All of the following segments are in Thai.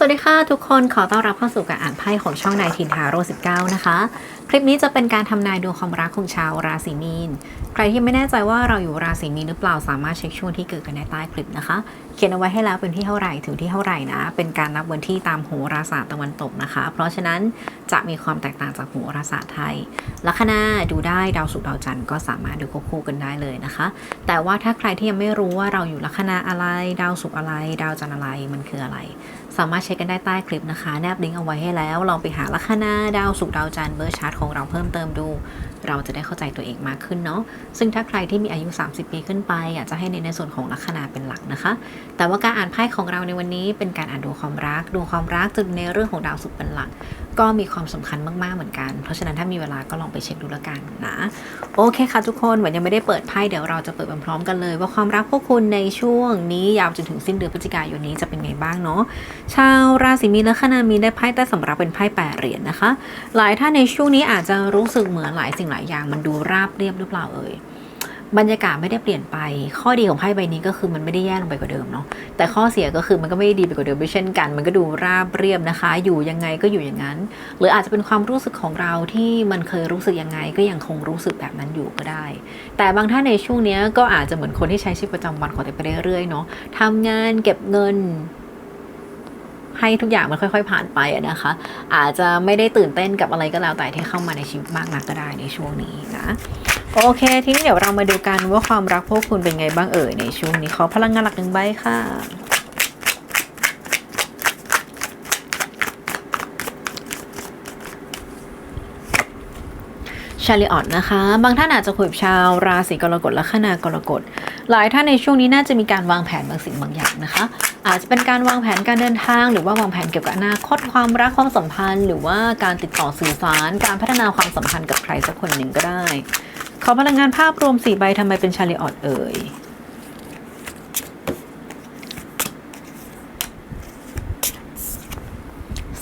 สวัสดีค่ะทุกคนขอต้อนรับเข้าสู่การอ่านไพ่ของช่องนายทินทาโร่19 นะคะ คลิปนี้จะเป็นการทำนายดวงความรักของชาวราศีมีน ใครที่ไม่แน่ใจว่าเราอยู่ราศีมีนหรือเปล่าสามารถเช็คช่วงที่เกิดกันในใต้คลิปนะคะ เขียนเอาไว้ให้แล้วเป็นที่เท่าไหร่ถึงที่เท่าไหร่นะ เป็นการนับวันที่ตามโหราศาสตร์ตะวันตกนะคะ เพราะฉะนั้นจะมีความแตกต่างจากโหราศาสตร์ไทย ลัคนาดูได้ดาวศุกร์ดาวจันทร์ก็สามารถดูควบคู่กันได้เลยนะคะ แต่ว่าถ้าใครที่ยังไม่รู้ว่าเราอยู่ลัคนาอะไร ดาวศุกร์อะไร ดาวจันทร์อะไรมันคืออะไรสามารถเช็คกันได้ใต้คลิปนะคะ แนบลิงก์เอาไว้ให้แล้วลองไปหาลัคนาดาวศุกร์ดาวจันทร์เบอร์ชาร์ตของเราเพิ่มเติมดู เราจะได้เข้าใจตัวเองมากขึ้นเนาะซึ่งถ้าใครที่มีอายุ 30 ปีขึ้นไปอยากจะให้ในในส่วนของลัคนาเป็นหลักนะคะ แต่ว่าการอ่านไพ่ของเราในวันนี้เป็นการอ่านดวงความรักดวงความรักจะในเรื่องของดาวศุกร์เป็นหลัก ก็มีความสำคัญมาก ๆ เหมือนกัน เพราะฉะนั้นถ้ามีเวลาก็ลองไปเช็คดูแล้วกันนะ โอเคค่ะทุกคนวันยังไม่ได้เปิดไพ่เดี๋ยวเราจะเปิดพร้อมๆกันเลย ว่าความรักพวกคุณในช่วงนี้ยาวจนถึงสิ้นเดือนพฤศจิกายนนี้จะเป็นไงบ้างเนาะชาวราศีมีนและคณามีนได้ไพ่ใต้สำรับเป็นไพ่แปดเหรียญนะคะ หลายท่านในช่วงนี้อาจจะรู้สึกเหมือนหลายสิ่งหลายอย่างมันดูราบเรียบหรือเปล่าเอ่ย บรรยากาศไม่ได้เปลี่ยนไป ข้อดีของไพ่ใบนี้ก็คือมันไม่ได้แย่ลงไปกว่าเดิมเนาะ แต่ข้อเสียก็คือมันก็ไม่ได้ดีไปกว่าเดิมด้วยเช่นกัน มันก็ดูราบเรียบนะคะ อยู่ยังไงก็อยู่อย่างนั้น หรืออาจจะเป็นความรู้สึกของเราที่มันเคยรู้สึกยังไงก็ยังคงรู้สึกแบบนั้นอยู่ก็ได้ แต่บางท่านในช่วงนี้ก็อาจจะเหมือนคนที่ใช้ชีวิตประจำวันของตัวไปเรื่อยๆเนาะทำงานเก็บเงินให้ทุกอย่างมันค่อย ๆ ผ่านไปนะคะ อาจจะไม่ได้ตื่นเต้นกับอะไรก็แล้วแต่ที่เข้ามาในชีวิตมากนักก็ได้ในช่วงนี้นะ โอเค ทีนี้เดี๋ยวเรามาดูกันว่าความรักพวกคุณเป็นไงบ้างเอ่ยในช่วงนี้ขอพลังงานหลักหนึ่งใบค่ะ ชาลิออตนะคะ บางท่านอาจจะคุยกับชาวราศีกรกฎและขนากรกฎ หลายท่านในช่วงนี้น่าจะมีการวางแผนบางสิ่งบางอย่างนะคะ อาจจะเป็นการวางแผนการเดินทาง หรือว่าวางแผนเกี่ยวกับอนาคตความรักความสัมพันธ์ หรือว่าการติดต่อสื่อสาร การพัฒนาความสัมพันธ์กับใครสักคนหนึ่งก็ได้ ขอพลังงานภาพรวม4ใบทำไมเป็นชาลิออดเอ่ย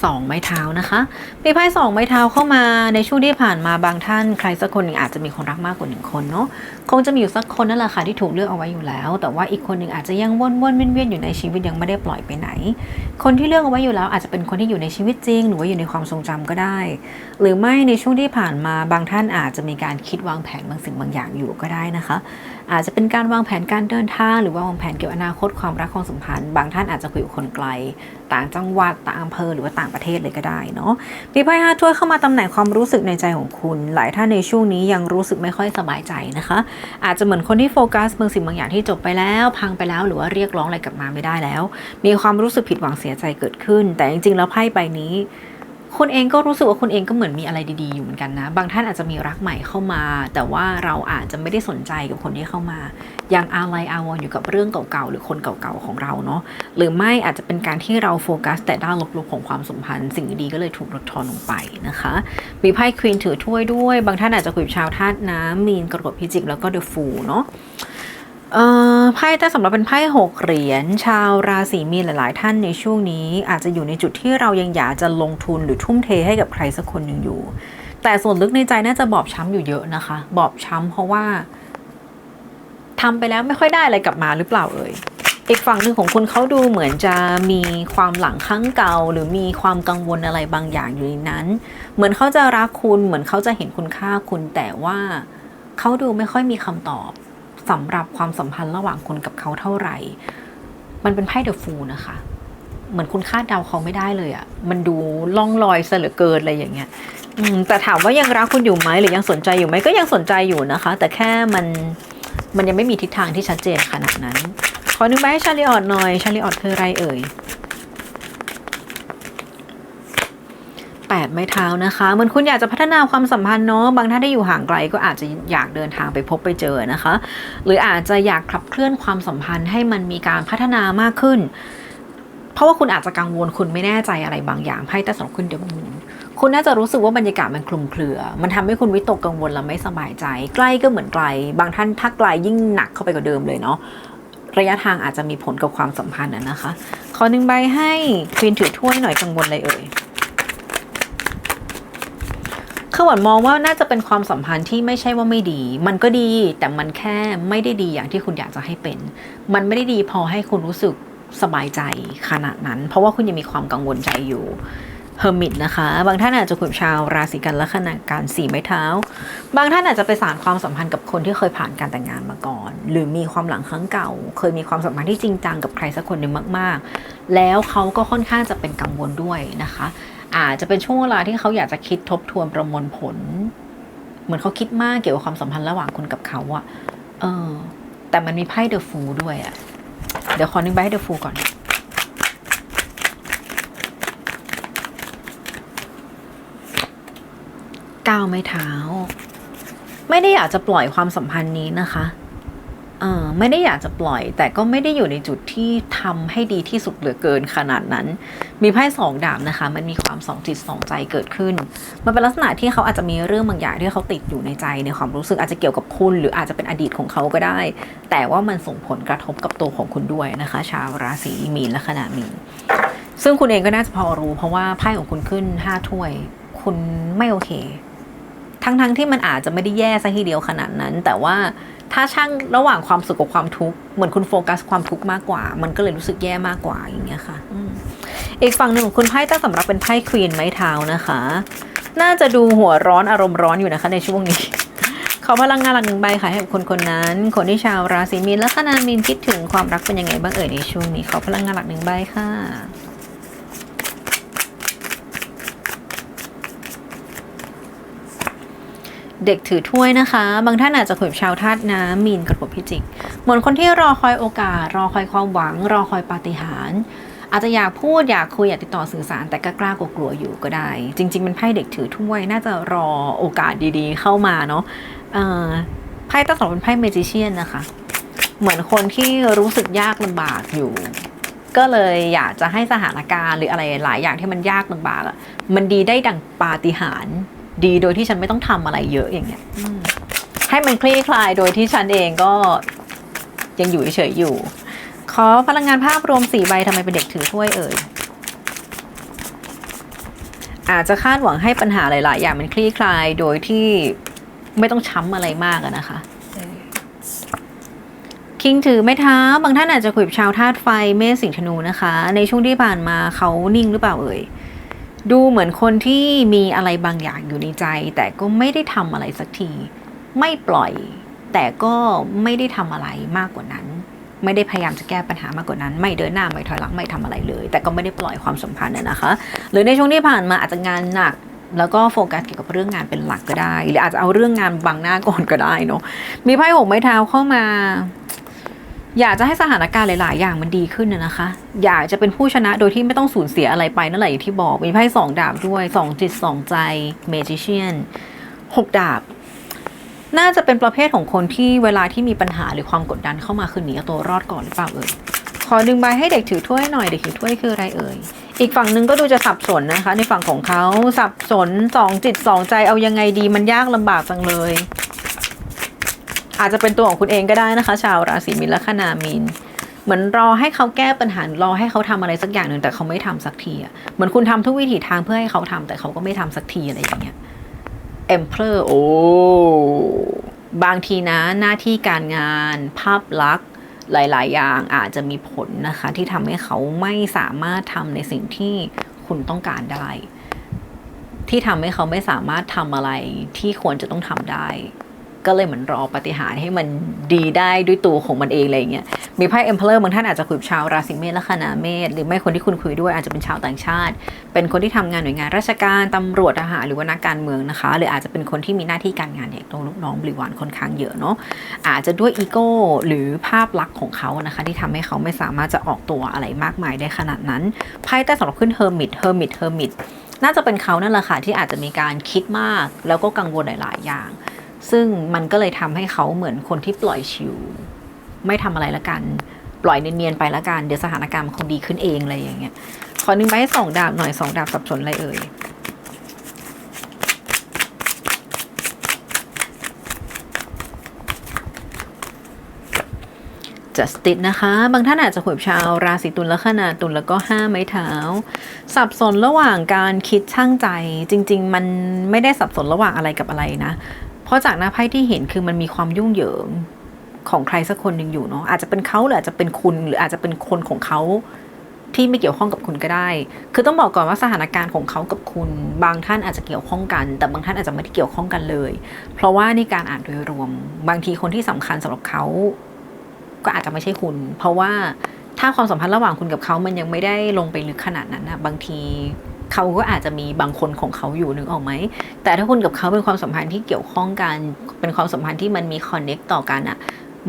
สองไม้เท้านะคะ มีไพ่สองไม้เท้าเข้ามาในช่วงที่ผ่านมาบางท่านใครสักคนหนึ่งอาจจะมีคนรักมากกว่าหนึ่งคนเนาะคงจะมีอยู่สักคนนั่นแหละค่ะที่ถูกเลือกเอาไว้อยู่แล้ว แต่ว่าอีกคนหนึ่งอาจจะยังวนวนๆเวียนๆอยู่ในชีวิตยังไม่ได้ปล่อยไปไหน คนที่เลือกเอาไว้อยู่แล้ว อาจจะเป็นคนที่อยู่ในชีวิตจริง หรือว่าอยู่ในความทรงจำก็ได้ หรือไม่ในช่วงที่ผ่านมาบางท่านอาจจะมีการคิดวางแผนบางสิ่งบางอย่างอยู่ก็ได้นะคะ อาจจะเป็นการวางแผนการเดินทาง หรือว่าวางแผนเกี่ยวกับอนาคตความรักความสัมพันธ์ บางท่านอาจจะคุยกับคนไกล ต่างจังหวัดต่างอำเภอหรือว่าต่างประเทศเลยก็ได้เนาะมีไพ่ห้าถ้วยเข้ามาตำแหน่งความรู้สึกในใจของคุณ หลายท่านในช่วงนี้ยังรู้สึกไม่ค่อยสบายใจนะคะ อาจจะเหมือนคนที่โฟกัสบางสิ่งบางอย่างที่จบไปแล้ว พังไปแล้วหรือว่าเรียกร้องอะไรกลับมาไม่ได้แล้ว มีความรู้สึกผิดหวังเสียใจเกิดขึ้น แต่จริงๆแล้วไพ่ใบนี้ คุณเองก็รู้สึกว่าคุณเองก็เหมือนมีอะไรดีๆอยู่เหมือนกันนะ บางท่านอาจจะมีรักใหม่เข้ามา แต่ว่าเราอาจจะไม่ได้สนใจกับคนที่เข้ามา ยังอาลัยอาวร์อยู่กับเรื่องเก่าๆหรือคนเก่าๆของเราเนาะ หรือไม่อาจจะเป็นการที่เราโฟกัส แต่ด้านลบๆของความสัมพันธ์ สิ่งดีๆก็เลยถูกลดทอนลงไปนะคะ มีไพ่ควีนถือถ้วยด้วย บางท่านอาจจะคุยกับชาวธาตุน้ำมีนกรกฎพิจิกแล้วก็เดอะฟูเนาะ ไพ่แต่สำหรับเป็นไพ่หกเหรียญชาวราศีมีนหลาย ๆ ท่านในช่วงนี้ อาจจะอยู่ในจุดที่เรายังอยากจะลงทุนหรือทุ่มเทให้กับใครสักคนหนึ่งอยู่ แต่ส่วนลึกในใจน่าจะบอบช้ำอยู่เยอะนะคะ บอบช้ำเพราะว่าทำไปแล้วไม่ค่อยได้อะไรกลับมาหรือเปล่าเอ่ยอีกฝั่งหนึ่งของคุณเขาดูเหมือนจะมีความหลังครั้งเก่า หรือมีความกังวลอะไรบางอย่างอยู่ในนั้น เหมือนเขาจะรักคุณเหมือนเขาจะเห็นคุณค่าคุณแต่ว่าเขาดูไม่ค่อยมีคำตอบ สำหรับความสัมพันธ์ระหว่างคุณกับเขาเท่าไหร่ มันเป็นไพ่เดอะฟูนะคะ เหมือนคุณคาดเดาเขาไม่ได้เลยอะ่ะ มันดูล่องลอยเสลือเกินอะไรอย่างเงี้ยอืมแต่ถามว่ายังรักคุณอยู่ไหมหรือยังสนใจอยู่ไหมก็ยังสนใจอยู่นะคะ แต่แค่มันมันยังไม่มีทิศทางที่ชัดเจนขนาดนั้น ขอนึกไปให้ชาลีออดหน่อย ชาลีออดคืออะไรเอ่ย แปดไม้เท้านะคะเหมือนคุณอยากจะพัฒนาความสัมพันธ์เนาะบางท่านที่อยู่ห่างไกลก็อาจจะอยากเดินทางไปพบไปเจอนะคะ หรืออาจจะอยากขับเคลื่อนความสัมพันธ์ให้มันมีการพัฒนามากขึ้น เพราะว่าคุณอาจจะกังวลคุณไม่แน่ใจอะไรบางอย่างไพ่แต่สองคุณเดี๋ยวมูนคุณน่าจะรู้สึกว่าบรรยากาศมันคลุมเครือ มันทำให้คุณวิตกกังวลและไม่สบายใจ ใกล้ก็เหมือนไกล บางท่านถ้าไกลยิ่งหนักเข้าไปกว่าเดิมเลยเนาะ ระยะทางอาจจะมีผลกับความสัมพันธ์นะนะคะ ขอหนึ่งใบให้ควีนถือถ้วยหน่อยกังวลอะไรเอ่ย ขวัญมองว่าน่าจะเป็นความสัมพันธ์ที่ไม่ใช่ว่าไม่ดี มันก็ดีแต่มันแค่ไม่ได้ดีอย่างที่คุณอยากจะให้เป็น มันไม่ได้ดีพอให้คุณรู้สึกสบายใจขนาดนั้น เพราะว่าคุณยังมีความกังวลใจอยู่เฮอร์มิตนะคะ บางท่านอาจจะคุยชาวราศีกันลัคนาการสี่ไม้เท้า บางท่านอาจจะไปสานความสัมพันธ์กับคนที่เคยผ่านการแต่งงานมาก่อน หรือมีความหลังครั้งเก่า เคยมีความสัมพันธ์ที่จริงจังกับใครสักคนหนึ่งมาก ๆ แล้วเขาก็ค่อนข้างจะเป็นกังวลด้วยนะคะ อาจจะเป็นช่วงเวลาที่เขาอยากจะคิดทบทวนประมวลผล เหมือนเขาคิดมากเกี่ยวกับความสัมพันธ์ระหว่างคุณกับเขาอะเออ แต่มันมีไพ่เดอะฟูด้วยอะเดี๋ยวขอนึกใบให้เดอะฟูก่อนก้าวไม้เท้า ไม่ได้อยากจะปล่อยความสัมพันธ์นี้นะคะเออไม่ได้อยากจะปล่อย แต่ก็ไม่ได้อยู่ในจุดที่ทำให้ดีที่สุดเหลือเกินขนาดนั้น มีไพ่สองดาบนะคะ มันมีความสองจิตสองใจเกิดขึ้น มันเป็นลักษณะที่เขาอาจจะมีเรื่องบางอย่างที่เขาติดอยู่ในใจในความรู้สึกอาจจะเกี่ยวกับคุณ หรืออาจจะเป็นอดีตของเขาก็ได้ แต่ว่ามันส่งผลกระทบกับตัวของคุณด้วยนะคะ ชาวราศีมีนและขณะมีนซึ่งคุณเองก็น่าจะพอรู้ เพราะว่าไพ่ของคุณขึ้นห้าถ้วย คุณไม่โอเค ทั้งๆทที่มันอาจจะไม่ได้แย่ซะทีเดียวขนาดนั้น แต่ว่าถ้าช่างระหว่างความสุขกับความทุกข์เหมือนคุณโฟกัสความทุกข์มากกว่า มันก็เลยรู้สึกแย่มากกว่าอย่างเงี้ยค่ะ อีกฝั่งหนึ่งของคุณไพ่ตั้งสำหรับเป็นไพ่ควีนไม้เท้านะคะ น่าจะดูหัวร้อนอารมณ์ร้อนอยู่นะคะในช่วงนี้ ขอพลังงานหลักหนึ่งใบค่ะให้กับคนคนนั้น คนที่ชาวราศีมีนและขณะมีนคิดถึงความรักเป็นยังไงบ้างเอ่ยในช่วงนี้ ขอพลังงานหลักหนึ่งใบค่ะเด็กถือถ้วยนะคะ บางท่านอาจจะคุยกับชาวธาตุน้ำมีนกระปพิจิก เหมือนคนที่รอคอยโอกาส รอคอยความหวัง รอคอยปาฏิหาริย์ อาจจะอยากพูดอยากคุยอยากติดต่อสื่อสาร แต่ก็กล้ากลัวกลัวๆอยู่ก็ได้ จริง ๆ เป็นไพ่เด็กถือถ้วย น่าจะรอโอกาสดีๆ เข้ามาเนาะเอ่อไพ่ตั้งสองเป็นไพ่เมจิเชียนนะคะ เหมือนคนที่รู้สึกยากลำบากอยู่ ก็เลยอยากจะให้สถานการณ์หรืออะไรหลายอย่างที่มันยากลำบากอะมันดีได้ดังปาฏิหาริย์ดีโดยที่ฉันไม่ต้องทำอะไรเยอะอย่างเงี้ยอืมให้มันคลี่คลายโดยที่ฉันเองก็ยังอยู่เฉยๆอยู่ ขอพลังงานภาพรวมสี่ใบทำไมเป็นเด็กถือถ้วยเอ่ย อาจจะคาดหวังให้ปัญหาหลาย ๆ อย่างมันคลี่คลายโดยที่ไม่ต้องช้ำอะไรมากอะนะคะคิงถือไม้เท้าบางท่านอาจจะคุยกับชาวธาตุไฟเมษสิงห์ธนูนะคะ ในช่วงที่ผ่านมาเขานิ่งหรือเปล่าเอ่ยดูเหมือนคนที่มีอะไรบางอย่างอยู่ในใจ แต่ก็ไม่ได้ทำอะไรสักที ไม่ปล่อย แต่ก็ไม่ได้ทำอะไรมากกว่านั้น ไม่ได้พยายามจะแก้ปัญหามากกว่านั้น ไม่เดินหน้าไม่ถอยหลังไม่ทำอะไรเลย แต่ก็ไม่ได้ปล่อยความสัมพันธ์น่ะนะคะ หรือในช่วงที่ผ่านมาอาจจะงานหนักแล้วก็โฟกัสเกี่ยวกับเรื่องงานเป็นหลักก็ได้ หรืออาจจะเอาเรื่องงานบังหน้าก่อนก็ได้เนาะมีไพ่หกไม้เท้าเข้ามา อยากจะให้สถานการณ์หลาย ๆ อย่างมันดีขึ้นนะนะคะ อยากจะเป็นผู้ชนะโดยที่ไม่ต้องสูญเสียอะไรไปนั่นแหละอย่างที่บอกมีไพ่สองดาบด้วยสองจิตสองใจเมจิเชียนหกดาบ น่าจะเป็นประเภทของคนที่เวลาที่มีปัญหาหรือความกดดันเข้ามาคือหนีเอาตัวรอดก่อนหรือเปล่าเอ่ยขอดึงใบให้เด็กถือถ้วยหน่อยเด็กถือถ้วยคืออะไรเอ่ยอีกฝั่งหนึ่งก็ดูจะสับสนนะคะ ในฝั่งของเขาสับสนสองจิตสองใจเอายังไงดีมันยากลำบากจังเลย อาจจะเป็นตัวของคุณเองก็ได้นะคะ ชาวราศีมีนและคนามีนเหมือนรอให้เขาแก้ปัญหารอให้เขาทำอะไรสักอย่างหนึ่งแต่เขาไม่ทำสักทีอะเหมือนคุณทำทุกวิถีทางเพื่อให้เขาทำแต่เขาก็ไม่ทำสักทีอะไรอย่างเงี้ย Emperor โอ้บางทีนะหน้าที่การงานภาพลักษณ์หลาย ๆ อย่างอาจจะมีผลนะคะ ที่ทำให้เขาไม่สามารถทำในสิ่งที่คุณต้องการได้ ที่ทำให้เขาไม่สามารถทำอะไรที่ควรจะต้องทำได้ ก็เลยเหมือนรอปฏิหารให้มันดีได้ด้วยตัวของมันเองอะไรเงี้ยมีไพ่ Emperor บางท่านอาจจะคุยกับชาวราศีเมษและคณาเมษหรือไม่คนที่คุณคุยด้วยอาจจะเป็นชาวต่างชาติ เป็นคนที่ทำงานหน่วยงานราชการตำรวจทหารหรือว่านักการเมืองนะคะหรืออาจจะเป็นคนที่มีหน้าที่การงานเนี่ยตรงลูกน้องบริวารค่อนข้างเยอะเนาะอาจจะด้วยอีโก้หรือภาพลักษณ์ของเขานะคะ ที่ทำให้เขาไม่สามารถจะออกตัวอะไรมากมายได้ขนาดนั้นไพ่ใต้สำหรับขึ้นเฮอร์มิตเฮอร์มิตเฮอร์มิตน่าจะเป็นเขานั่นแหละค่ะที่อาจจะมีการคิดมาก แล้วก็กังวลหลาย ๆ อย่าง ซึ่งมันก็เลยทำให้เขาเหมือนคนที่ปล่อยชิว ไม่ทำอะไรละกัน ปล่อยเนียนๆไปละกัน เดี๋ยวสถานการณ์มันคงดีขึ้นเองอะไรอย่างเงี้ย ขอหนึ่งใบให้สองดาบหน่อยสองดาบสับสนอะไรเอ่ยจัสติดนะคะ บางท่านอาจจะคุยกับชาวราศีตุลและขนาตุลแล้วก็ห้าไม้เท้า สับสนระหว่างการคิดช่างใจ จริง ๆ มันไม่ได้สับสนระหว่างอะไรกับอะไรนะ เพราะจากหน้าไพ่ที่เห็นคือมันมีความยุ่งเหยิงของใครสักคนหนึ่งอยู่เนาะอาจจะเป็นเขาหรืออาจจะเป็นคุณหรืออาจจะเป็นคนของเขาที่ไม่เกี่ยวข้องกับคุณก็ได้ คือต้องบอกก่อนว่าสถานการณ์ของเขากับคุณ บางท่านอาจจะเกี่ยวข้องกัน แต่บางท่านอาจจะไม่ได้เกี่ยวข้องกันเลย เพราะว่าในการอ่านโดยรวม บางทีคนที่สำคัญสำหรับเขาก็อาจจะไม่ใช่คุณ เพราะว่าถ้าความสัมพันธ์ระหว่างคุณกับเขามันยังไม่ได้ลงไปลึกขนาดนั้นนะบางที เขาก็อาจจะมีบางคนของเขาอยู่นึกออกไหม แต่ถ้าคุณกับเขาเป็นความสัมพันธ์ที่เกี่ยวข้องกัน เป็นความสัมพันธ์ที่มันมีคอนเน็กต่อกันอะ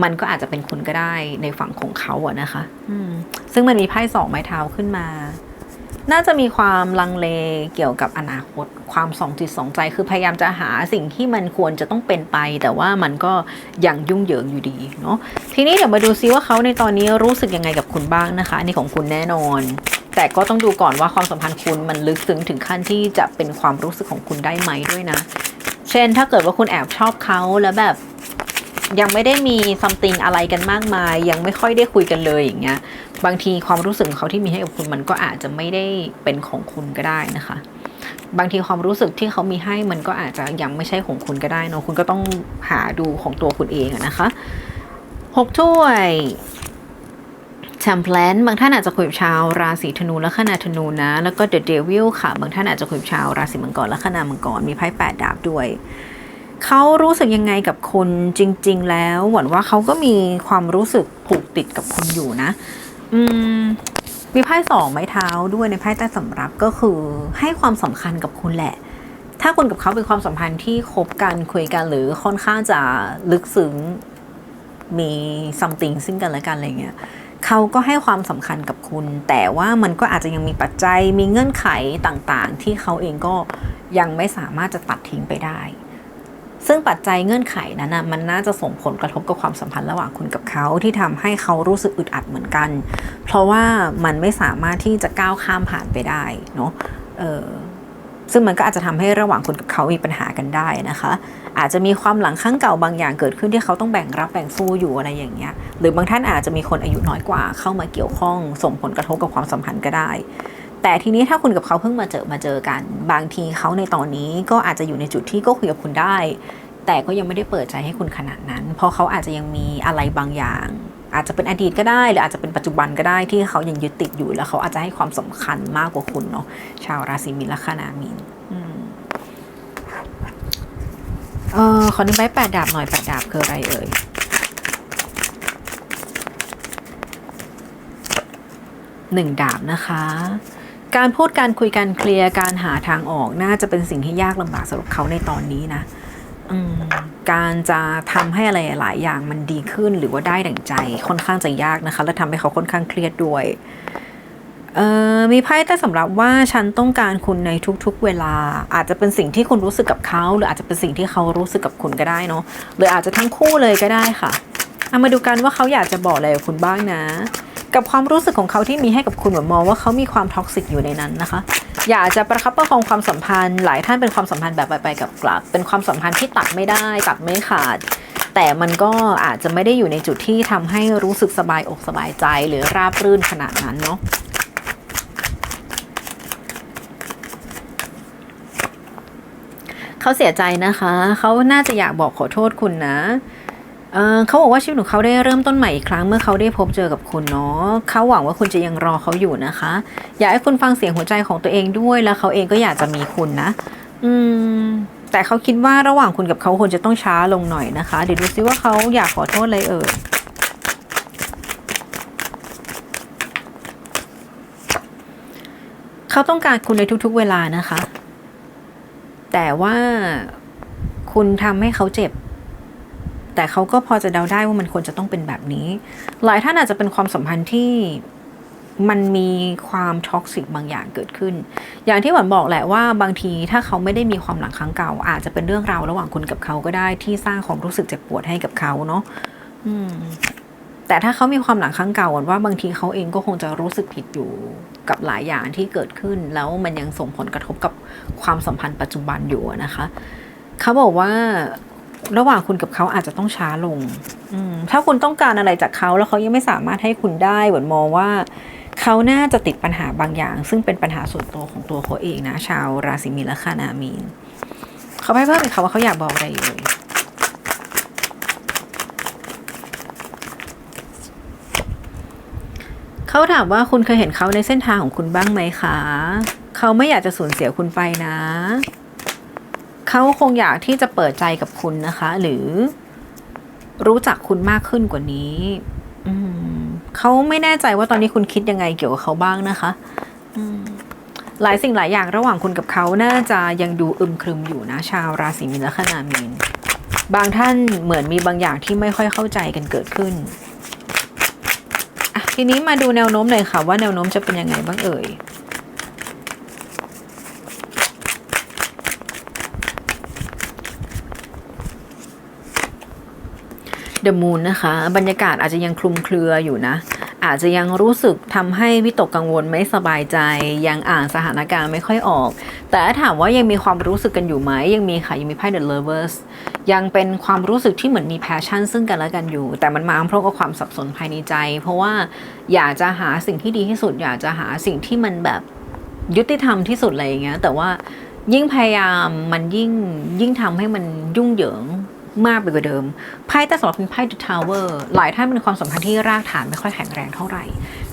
มันก็อาจจะเป็นคุณก็ได้ในฝั่งของเขาอะนะคะซึ่งมันมีไพ่สองไม้เท้าขึ้นมา น่าจะมีความลังเลเกี่ยวกับอนาคต ความสองจิตสองใจ คือพยายามจะหาสิ่งที่มันควรจะต้องเป็นไป แต่ว่ามันก็ยังยุ่งเหยิงอยู่ดีเนาะ ทีนี้เดี๋ยวมาดูซิว่าเขาในตอนนี้รู้สึกยังไงกับคุณบ้างนะคะอันนี้ของคุณแน่นอน แต่ก็ต้องดูก่อนว่าความสัมพันธ์คุณมันลึกซึ้งถึงขั้นที่จะเป็นความรู้สึกของคุณได้ไหมด้วยนะ เช่นถ้าเกิดว่าคุณแอบชอบเขาแล้วแบบยังไม่ได้มีซัมติงอะไรกันมากมาย ยังไม่ค่อยได้คุยกันเลยอย่างเงี้ยบางทีความรู้สึกของเขาที่มีให้กับคุณมันก็อาจจะไม่ได้เป็นของคุณก็ได้นะคะ บางทีความรู้สึกที่เขามีให้มันก็อาจจะยังไม่ใช่ของคุณก็ได้เนอะคุณก็ต้องหาดูของตัวคุณเองนะคะหกถ้วย ชมเพลนบางท่านอาจจะคุยกับชาวราศีธนูและขนาธนูนะ แล้วก็เดอะเดวิลค่ะ บางท่านอาจจะคุยกับชาวราศีมังกรและขนามังกรมีไพ่แปดดาบด้วย เขารู้สึกยังไงกับคุณจริง ๆ แล้วหวังว่าเขาก็มีความรู้สึกผูกติดกับคุณอยู่นะ อืมมีไพ่สองไม้เท้าด้วยในไพ่ใต้สำรับก็คือให้ความสำคัญกับคุณแหละ ถ้าคุณกับเขาเป็นความสัมพันธ์ที่คบกันคุยกันหรือค่อนข้างจะลึกซึ้งมีซัมติงซึ่งกันและกันอะไรเงี้ย เขาก็ให้ความสำคัญกับคุณ แต่ว่ามันก็อาจจะยังมีปัจจัยมีเงื่อนไขต่างๆ ที่เขาเองก็ยังไม่สามารถจะตัดทิ้งไปได้ ซึ่งปัจจัยเงื่อนไขนั้นนะมันน่าจะส่งผลกระทบกับความสัมพันธ์ระหว่างคุณกับเขาที่ทำให้เขารู้สึกอึดอัดเหมือนกัน เพราะว่ามันไม่สามารถที่จะก้าวข้ามผ่านไปได้เนาะเออ ซึ่งมันก็อาจจะทำให้ระหว่างคุณกับเขามีปัญหากันได้นะคะ อาจจะมีความหลังข้างเก่าบางอย่างเกิดขึ้นที่เขาต้องแบ่งรับแบ่งสู้อยู่อะไรอย่างเงี้ย หรือบางท่านอาจจะมีคนอายุน้อยกว่าเข้ามาเกี่ยวข้องส่งผลกระทบกับความสัมพันธ์ก็ได้ แต่ทีนี้ถ้าคุณกับเขาเพิ่งมาเจอมาเจอกัน บางทีเขาในตอนนี้ก็อาจจะอยู่ในจุดที่ก็คุยกับคุณได้ แต่ก็ยังไม่ได้เปิดใจให้คุณขนาดนั้น เพราะเขาอาจจะยังมีอะไรบางอย่าง อาจจะเป็นอดีตก็ได้ หรืออาจจะเป็นปัจจุบันก็ได้ที่เขายังยึดติดอยู่แล้วเขาอาจจะให้ความสำคัญมากกว่าคุณเนาะชาวราศีมีนและคนามีนเออขอนึกไว้แปดดาบหน่อยแปดดาบคืออะไรเอ่ยหนึ่งดาบนะคะ การพูดการคุยการเคลียร์การหาทางออกน่าจะเป็นสิ่งที่ยากลำบากสำหรับเขาในตอนนี้นะ การจะทำให้อะไรหลายอย่างมันดีขึ้นหรือว่าได้ดั่งใจค่อนข้างจะยากนะคะ และทำให้เขาค่อนข้างเครียดด้วยมีไพ่แต่สำหรับว่าฉันต้องการคุณในทุกๆ เวลา อาจจะเป็นสิ่งที่คุณรู้สึกกับเขา หรืออาจจะเป็นสิ่งที่เขารู้สึกกับคุณก็ได้เนาะหรืออาจจะทั้งคู่เลยก็ได้ค่ะเอามาดูกันว่าเขาอยากจะบอกอะไรกับคุณบ้างนะ กับความรู้สึกของเขาที่มีให้กับคุณเหมือนมองว่าเขามีความท็อกซิกอยู่ในนั้นนะคะ อยากจะประคับประคองความสัมพันธ์ หลายท่านเป็นความสัมพันธ์แบบไปๆกับกลับ เป็นความสัมพันธ์ที่ตัดไม่ได้ตัดไม่ขาด แต่มันก็อาจจะไม่ได้อยู่ในจุดที่ทำให้รู้สึกสบายอกสบายใจหรือราบรื่นขนาดนั้นเนาะเขาเสียใจนะคะ เขาน่าจะอยากบอกขอโทษคุณนะ เขาบอกว่าชีวิตของเขาได้เริ่มต้นใหม่อีกครั้งเมื่อเขาได้พบเจอกับคุณเนาะเขาหวังว่าคุณจะยังรอเขาอยู่นะคะ อยากให้คุณฟังเสียงหัวใจของตัวเองด้วยแล้วเขาเองก็อยากจะมีคุณนะ อืม แต่เขาคิดว่าระหว่างคุณกับเขาควรจะต้องช้าลงหน่อยนะคะ เดี๋ยวดูซิว่าเขาอยากขอโทษอะไรเอ่ยเขาต้องการคุณในทุกๆเวลานะคะ แต่ว่าคุณทำให้เขาเจ็บ แต่เขาก็พอจะเดาได้ว่ามันควรจะต้องเป็นแบบนี้ หลายท่านอาจจะเป็นความสัมพันธ์ที่มันมีความท็อกซิกบางอย่างเกิดขึ้น อย่างที่หวันบอกแหละว่าบางทีถ้าเขาไม่ได้มีความหลังครั้งเก่า อาจจะเป็นเรื่องราวระหว่างคุณกับเขาก็ได้ที่สร้างความรู้สึกเจ็บปวดให้กับเขาเนาะแต่ถ้าเขามีความหลังครั้งเก่าหวันว่าบางทีเขาเองก็คงจะรู้สึกผิดอยู่กับหลายอย่างที่เกิดขึ้น แล้วมันยังส่งผลกระทบกับความสัมพันธ์ปัจจุบันอยู่นะคะ เขาบอกว่า ระหว่างคุณกับเขาอาจจะต้องช้าลง ถ้าคุณต้องการอะไรจากเขาแล้วเขายังไม่สามารถให้คุณได้เหมือนมองว่าเขาน่าจะติดปัญหาบางอย่าง ซึ่งเป็นปัญหาส่วนตัวของตัวเขาเองนะ ชาวราศีมีนและคานามีน เขาให้เพิ่มอีกค่ะว่าเขาอยากบอกอะไรเลยเขาถามว่าคุณเคยเห็นเขาในเส้นทางของคุณบ้างไหมคะ เขาไม่อยากจะสูญเสียคุณไปนะ เขาคงอยากที่จะเปิดใจกับคุณนะคะ หรือรู้จักคุณมากขึ้นกว่านี้เขาไม่แน่ใจว่าตอนนี้คุณคิดยังไงเกี่ยวกับเขาบ้างนะคะหลายสิ่งหลายอย่างระหว่างคุณกับเขาน่าจะยังดูอึมครึมอยู่นะ ชาวราศีมีนและขนามีน บางท่านเหมือนมีบางอย่างที่ไม่ค่อยเข้าใจกันเกิดขึ้นทีนี้มาดูแนวโน้มหน่อยค่ะว่าแนวโน้มจะเป็นยังไงบ้างเอ่ย The Moon นะคะ บรรยากาศอาจจะยังคลุมเครืออยู่นะ อาจจะยังรู้สึกทำให้วิตกกังวลไม่สบายใจ ยังอ่านสถานการณ์ไม่ค่อยออก แต่ถามว่ายังมีความรู้สึกกันอยู่ไหม ยังมีค่ะ ยังมีไพ่ The Lovers ยังเป็นความรู้สึกที่เหมือนมี passion ซึ่งกันและกันอยู่ แต่มันมาพร้อมกับความสับสนภายในใจ เพราะว่าอยากจะหาสิ่งที่ดีที่สุด อยากจะหาสิ่งที่มันแบบยุติธรรมที่สุดอะไรอย่างเงี้ย แต่ว่ายิ่งพยายามมันยิ่งยิ่งทำให้มันยุ่งเหยิง มากไปกว่าเดิม ไพ่แต่สำหรับเป็นไพ่ The Tower หลายท่านเป็นความสัมพันธ์ที่รากฐานไม่ค่อยแข็งแรงเท่าไหร่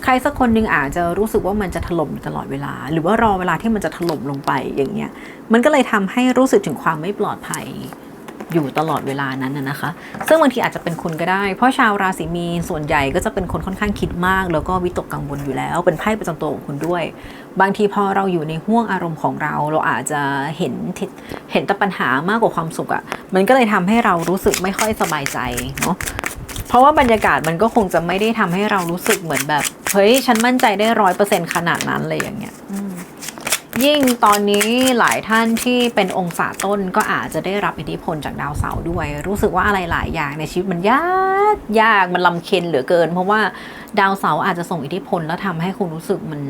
ใครสักคนหนึ่งอาจจะรู้สึกว่ามันจะถล่มตลอดเวลา หรือว่ารอเวลาที่มันจะถล่มลงไปอย่างเงี้ย มันก็เลยทำให้รู้สึกถึงความไม่ปลอดภัย อยู่ตลอดเวลานั้นนะคะ ซึ่งบางทีอาจจะเป็นคุณก็ได้ เพราะชาวราศีมีนส่วนใหญ่ก็จะเป็นคนค่อนข้างคิดมาก แล้วก็วิตกกังวลอยู่แล้ว เป็นไพ่ประจำตัวของคุณด้วย บางทีพอเราอยู่ในห่วงอารมณ์ของเรา เราอาจจะเห็นเห็นแต่ปัญหามากกว่าความสุขอะ่ะ มันก็เลยทำให้เรารู้สึกไม่ค่อยสบายใจเนาะเพราะว่าบรรยากาศมันก็คงจะไม่ได้ทำให้เรารู้สึกเหมือนแบบ เฮ้ย ฉันมั่นใจได้ร้อยเปอร์เซ็นต์ขนาดนั้นเลยอย่างเงี้ย ยิ่งตอนนี้หลายท่านที่เป็นองศาต้นก็อาจจะได้รับอิทธิพลจากดาวเสาร์ด้วย รู้สึกว่าอะไรหลายอย่างในชีวิตมันยากยากมันลำเค็ญเหลือเกิน เพราะว่าดาวเสาร์อาจจะส่งอิทธิพลแล้วทำให้คุณรู้สึกมัน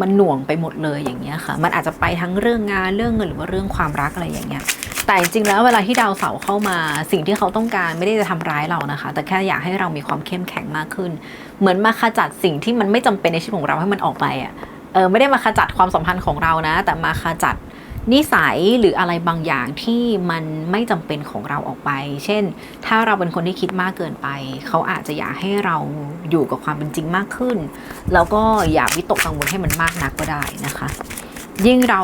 มันหน่วงไปหมดเลยอย่างเงี้ยค่ะ มันอาจจะไปทั้งเรื่องงานเรื่องเงินหรือว่าเรื่องความรักอะไรอย่างเงี้ย แต่จริงๆแล้วเวลาที่ดาวเสาร์เข้ามาสิ่งที่เขาต้องการไม่ได้จะทำร้ายเรานะคะ แต่แค่อยากให้เรามีความเข้มแข็งมากขึ้น เหมือนมาขจัดสิ่งที่มันไม่จำเป็นในชีวิตของเราให้มันออกไปอะ่ะ เออไม่ได้มาขจัดความสัมพันธ์ของเรานะ แต่มาขจัดนิสัยหรืออะไรบางอย่างที่มันไม่จำเป็นของเราออกไป เช่น ถ้าเราเป็นคนที่คิดมากเกินไป เขาอาจจะอยากให้เราอยู่กับความเป็นจริงมากขึ้น แล้วก็อย่าวิตกกังวลให้มันมากนักก็ได้นะคะ ยิ่งเรา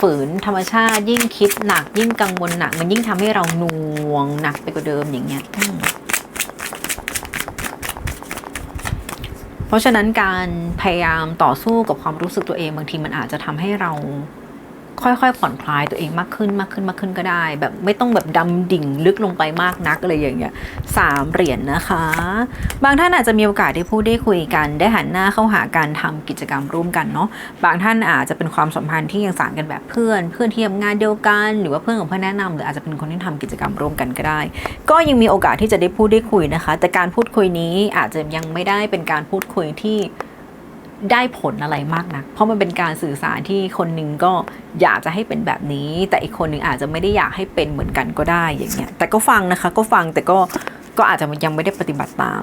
ฝืนธรรมชาติ ยิ่งคิดหนัก ยิ่งกังวลหนัก มันยิ่งทำให้เราหน่วงหนักไปกว่าเดิมอย่างเงี้ยอืม เพราะฉะนั้นการพยายามต่อสู้กับความรู้สึกตัวเอง บางทีมันอาจจะทำให้เรา ค่อยๆผ่อนคลายตัวเองมากขึ้นมากขึ้นมากขึ้นก็ได้ แบบไม่ต้องแบบดำดิ่งลึกลงไปมากนักอะไรอย่างเงี้ยสามเหรียญนะคะ บางท่านอาจจะมีโอกาสได้พูดได้คุยกัน ได้หันหน้าเข้าหาการทำกิจกรรมร่วมกันเนาะบางท่านอาจจะเป็นความสัมพันธ์ที่ยังสานกันแบบเพื่อน เพื่อนที่ทำงานเดียวกัน หรือว่าเพื่อนของเพื่อนแนะนำหรืออาจจะเป็นคนที่ทำกิจกรรมร่วมกันก็ได้ ก็ยังมีโอกาสที่จะได้พูดได้คุยนะคะ แต่การพูดคุยนี้อาจจะยังไม่ได้เป็นการพูดคุยที่ ได้ผลอะไรมากนัก เพราะมันเป็นการสื่อสารที่คนหนึ่งก็อยากจะให้เป็นแบบนี้ แต่อีกคนหนึ่งอาจจะไม่ได้อยากให้เป็นเหมือนกันก็ได้อย่างเงี้ย แต่ก็ฟังนะคะก็ฟังแต่ก็ก็อาจจะยังไม่ได้ปฏิบัติตาม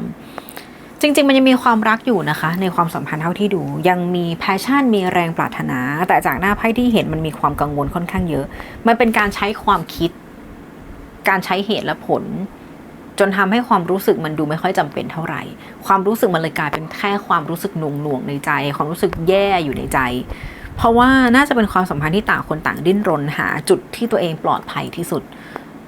จริง ๆ มันยังมีความรักอยู่นะคะ ในความสัมพันธ์เท่าที่ดู ยังมีแพชชั่นมีแรงปรารถนา แต่จากหน้าไพ่ที่เห็นมันมีความกังวลค่อนข้างเยอะ มันเป็นการใช้ความคิด การใช้เหตุและผล จนทำให้ความรู้สึกมันดูไม่ค่อยจำเป็นเท่าไหร่ ความรู้สึกมันเลยกลายเป็นแค่ความรู้สึกหน่วงหน่วงๆในใจ ความรู้สึกแย่อยู่ในใจ เพราะว่าน่าจะเป็นความสัมพันธ์ที่ต่างคนต่างดิ้นรนหา จุดที่ตัวเองปลอดภัยที่สุด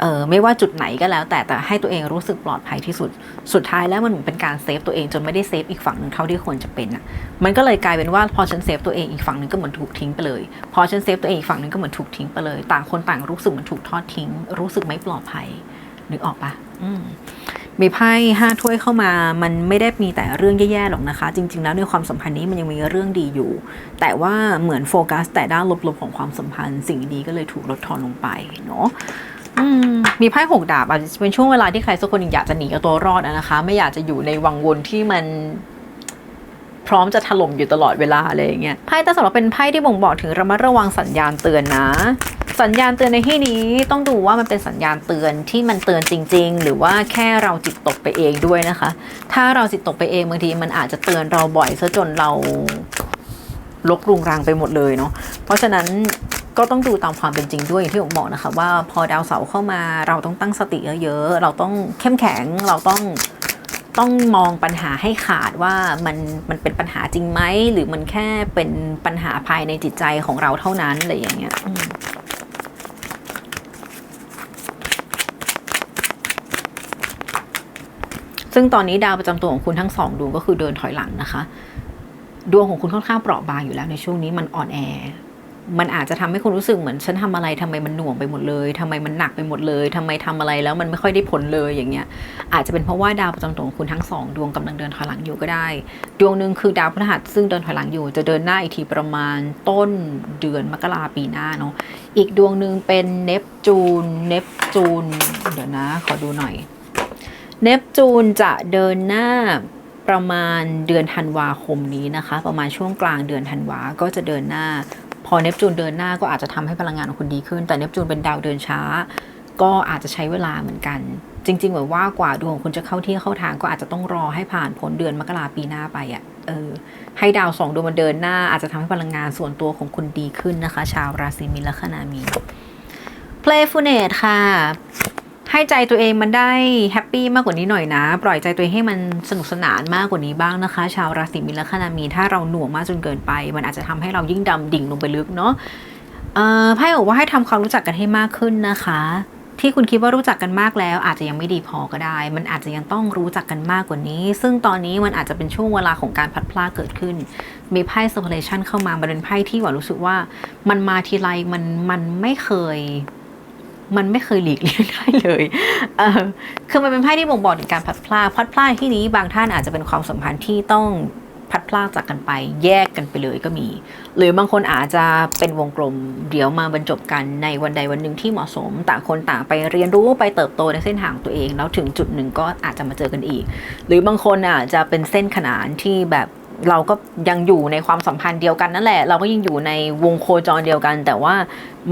เออไม่ว่าจุดไหนก็แล้ว แต่แต่ให้ตัวเองรู้สึกปลอดภัยที่สุด สุดท้ายแล้วมันเหมือนเป็นการเซฟตัวเองจนไม่ได้เซฟอีกฝั่งหนึ่งเท่าที่ควรจะเป็นอะมันก็เลยกลายเป็นว่าพอฉันเซฟตัวเองอีกฝั่งหนึ่งก็เหมือนถูกทิ้งไปเลยพอฉันเซฟตัวเองอีกฝั่งหนึ่งก็เหมือนถูกทิ้งไปเลย ต่างคนต่างรู้สึกเหมือนถูกทอดทิ้ง รู้สึกไม่ปลอดภัยนึกออกปะ มีไพ่ห้าถ้วยเข้ามา มันไม่ได้มีแต่เรื่องแย่ๆหรอกนะคะ จริง ๆ แล้วในความสัมพันธ์นี้มันยังมีเรื่องดีอยู่ แต่ว่าเหมือนโฟกัส แต่ด้านลบๆของความสัมพันธ์ สิ่งดีก็เลยถูกลดทอนลงไปเนาะมมีไพ่หกดาบอาจจะเป็นช่วงเวลาที่ใครสักคนอยากจะหนีเอาตัวรอดนะคะ ไม่อยากจะอยู่ในวังวนที่มันพร้อมจะถล่มอยู่ตลอดเวลาอะไรอย่างเงี้ยไพ่แต่สำหรับเป็นไพ่ที่บ่งบอกถึงระมัดระวังสัญญาณเตือนนะ สัญญาณเตือนในที่นี้ต้องดูว่ามันเป็นสัญญาณเตือนที่มันเตือนจริง ๆ หรือว่าแค่เราจิตตกไปเองด้วยนะคะ ถ้าเราจิตตกไปเองบางทีมันอาจจะเตือนเราบ่อยซะจนเราลกรุงรังไปหมดเลยเนาะเพราะฉะนั้นก็ต้องดูตามความเป็นจริงด้วยอย่างที่ผมบอกนะคะ ว่าพอดาวเสาเข้ามาเราต้องตั้งสติเยอะๆเราต้องเข้มแข็งเราต้องต้องมองปัญหาให้ขาดว่ามันมันเป็นปัญหาจริงไหม หรือมันแค่เป็นปัญหาภายในจิตใจของเราเท่านั้นอะไรอย่างเงี้ยอืม ซึ่งตอนนี้ดาวประจำตัวของคุณทั้งสองดวงก็คือเดินถอยหลังนะคะ ดวงของคุณค่อนข้างเปราะบางอยู่แล้วในช่วงนี้มันอ่อนแอ มันอาจจะทำให้คุณรู้สึกเหมือนฉันทำอะไรทำไมมันหน่วงไปหมดเลยทำไมมันหนักไปหมดเลยทำไมทำอะไรแล้วมันไม่ค่อยได้ผลเลยอย่างเงี้ย อาจจะเป็นเพราะว่าดาวประจำตัวของคุณทั้งสองดวงกำลังเดินถอยหลังอยู่ก็ได้ ดวงหนึ่งคือดาวพฤหัสซึ่งเดินถอยหลังอยู่ จะเดินหน้าอีกทีประมาณต้นเดือนมกราปีหน้าเนาะ อีกดวงหนึ่งเป็นเนปจูน เนปจูน เดี๋ยวนะ ขอดูหน่อย เนปจูนจะเดินหน้าประมาณเดือนธันวาคมนี้นะคะ ประมาณช่วงกลางเดือนธันวาก็จะเดินหน้า พอเนปจูนเดินหน้าก็อาจจะทำให้พลังงานของคุณดีขึ้น แต่เนปจูนเป็นดาวเดินช้า ก็อาจจะใช้เวลาเหมือนกัน จริงๆเหมือนว่ากว่าดวงคุณจะเข้าที่เข้าทางก็อาจจะต้องรอให้ผ่านพ้นเดือนมกราปีหน้าไปอะ่ะเออให้ดาวสองดวงมันเดินหน้า อาจจะทำให้พลังงานส่วนตัวของคุณดีขึ้นนะคะ ชาวราศีมีนและคนามี Playfulness ค่ะ ให้ใจตัวเองมันได้แฮปปี้มากกว่านี้หน่อยนะ ปล่อยใจตัวเองให้มันสนุกสนานมากกว่านี้บ้างนะคะ ชาวราศีมีนและคนามีถ้าเราหน่วงมากจนเกินไป มันอาจจะทำให้เรายิ่งดำดิ่งลงไปลึกเนาะไพ่บอกว่าให้ทำความรู้จักกันให้มากขึ้นนะคะ ที่คุณคิดว่ารู้จักกันมากแล้ว อาจจะยังไม่ดีพอก็ได้ มันอาจจะยังต้องรู้จักกันมากกว่านี้ ซึ่งตอนนี้มันอาจจะเป็นช่วงเวลาของการพัดพลาดเกิดขึ้น มีไพ่ separation เข้ามามันเป็นไพ่ที่หวานรู้สึกว่า มันมาทีไรมันมันไม่เคย มันไม่เคยหลีกเลี่ยงได้เลยเออคือมันเป็นไพ่ที่บ่งบอกถึงการพัดพรากพลัดพรากที่นี้บางท่านอาจจะเป็นความสัมพันธ์ที่ต้องพัดพรากจากกันไปแยกกันไปเลยก็มี หรือบางคนอาจจะเป็นวงกลมเดี๋ยวมาบรรจบกันในวันใดวันหนึ่งที่เหมาะสม ต่างคนต่างไปเรียนรู้ไปเติบโตในเส้นทางของตัวเอง แล้วถึงจุดหนึ่งก็อาจจะมาเจอกันอีก หรือบางคนอาจจะเป็นเส้นขนานที่แบบเราก็ยังอยู่ในความสัมพันธ์เดียวกันนั่นแหละ เราก็ยังอยู่ในวงโคจรเดียวกัน แต่ว่า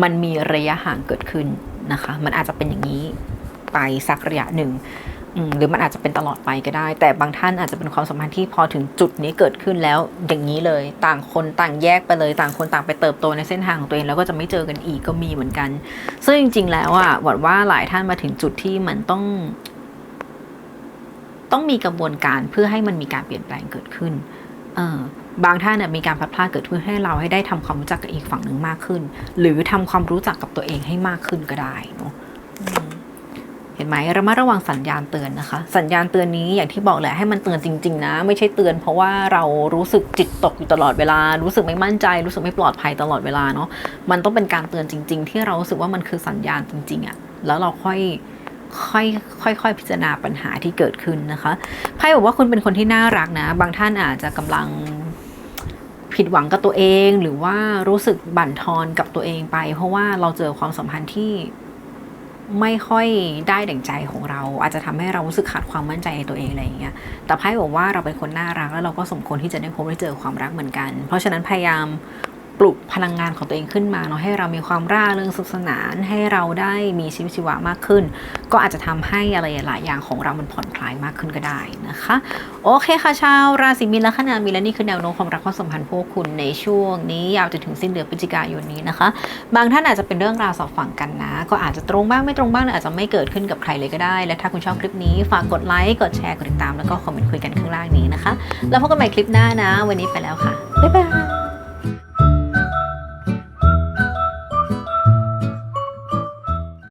มันมีระยะห่างเกิดขึ้น นะคะ มันอาจจะเป็นอย่างนี้ไปสักระยะหนึ่งหรือมันอาจจะเป็นตลอดไปก็ได้ แต่บางท่านอาจจะเป็นความสัมพันธ์ที่พอถึงจุดนี้เกิดขึ้นแล้วอย่างนี้เลย ต่างคนต่างแยกไปเลย ต่างคนต่างไปเติบโตในเส้นทางของตัวเองแล้วก็จะไม่เจอกันอีกก็มีเหมือนกัน ซึ่งจริง ๆ แล้วอะหวัดว่าหลายท่านมาถึงจุดที่มันต้อง ต้องมีกระบวนการเพื่อให้มันมีการเปลี่ยนแปลงเกิดขึ้น เออ บางท่านเนี่ยมีการพัดพรากเกิดขึ้นให้เราให้ได้ทำความรู้จักกับอีกฝั่งหนึ่งมากขึ้น หรือทำความรู้จักกับตัวเองให้มากขึ้นก็ได้เนาะเห็นไหมระมัดระวังสัญญาณเตือนนะคะ สัญญาณเตือนนี้อย่างที่บอกแหละให้มันเตือนจริง ๆ นะ ไม่ใช่เตือน เพราะว่าเรารู้สึกจิตตกอยู่ตลอดเวลา รู้สึกไม่มั่นใจ รู้สึกไม่ปลอดภัยตลอดเวลาเนาะมันต้องเป็นการเตือนจริง ๆ ที่เรารู้สึกว่ามันคือสัญญาณจริง ๆอะแล้วเราค่อยค่อยค่อยๆพิจารณาปัญหาที่เกิดขึ้นนะคะไพ่บอกว่าคุณเป็นคนที่น่ารักนะ บางท่านอาจจะกำลัง ผิดหวังกับตัวเองหรือว่ารู้สึกบั่นทอนกับตัวเองไป เพราะว่าเราเจอความสัมพันธ์ที่ไม่ค่อยได้ดั่งใจของเรา อาจจะทำให้เรารู้สึกขาดความมั่นใจในตัวเองอะไรอย่างเงี้ยแต่ไพ่บอกว่าเราเป็นคนน่ารักแล้วเราก็สมควรที่จะได้พบได้เจอความรักเหมือนกัน เพราะฉะนั้นพยายาม ปลุกพลังงานของตัวเองขึ้นมาเนาะให้เรามีความร่าเริงสุขสนานให้เราได้มีชีวิตชีวามากขึ้น ก็อาจจะทำให้อะไรหลายอย่างของเรามันผ่อนคลายมากขึ้นก็ได้นะคะ โอเคค่ะชาวราศีมีนและคณามีนและนี่คือแนวโน้มความรักความสัมพันธ์พวกคุณในช่วงนี้ยาวจนถึงสิ้นเดือนพฤศจิกายนนี้นะคะ บางท่านอาจจะเป็นเรื่องราวสอบฝั่งกันนะ ก็อาจจะตรงบ้างไม่ตรงบ้างอาจจะไม่เกิดขึ้นกับใครเลยก็ได้ และถ้าคุณชอบคลิปนี้ฝากกดไลค์กดแชร์กดติดตามแล้วก็คอมเมนต์คุยกันข้างล่างนี้นะคะ แล้วพบกันใหม่คลิปหน้านะ วันนี้ไปแล้วค่ะบ๊ายบาย